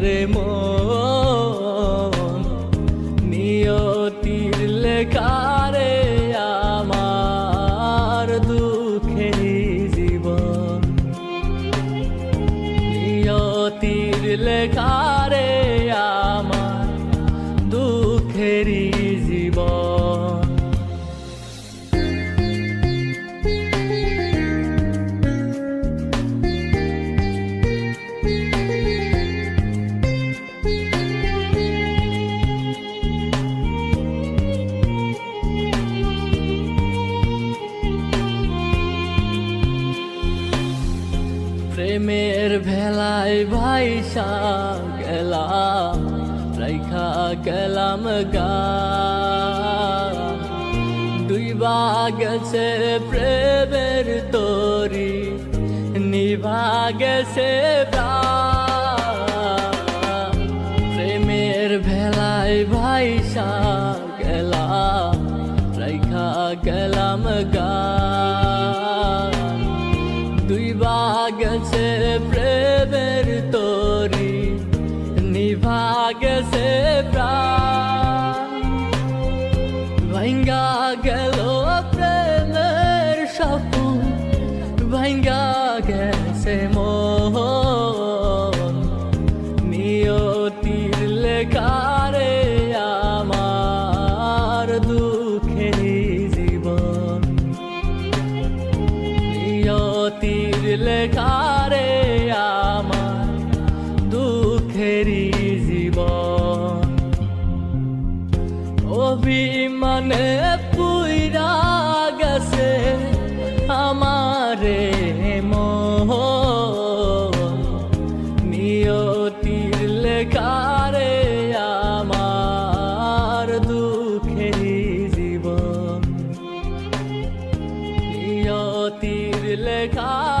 রে মন নিয়তির লেখারে আমার দুঃখের প্রেমের ভেলায় ভাইসা গেলাম, রাইখা গেলাম গা দুই গেছে প্রেমের তরি, নিভা গেছে। প্রেমের ভেলায় ভাইসা গেলাম, রাইখা গেলাম গা দুই গেছে ভাঙ্গা গেছে মোহন। নিয়তির লেখারে আমার দুঃখের নিয়তির আমার দুঃখের জীবন। নিয়তির লেখা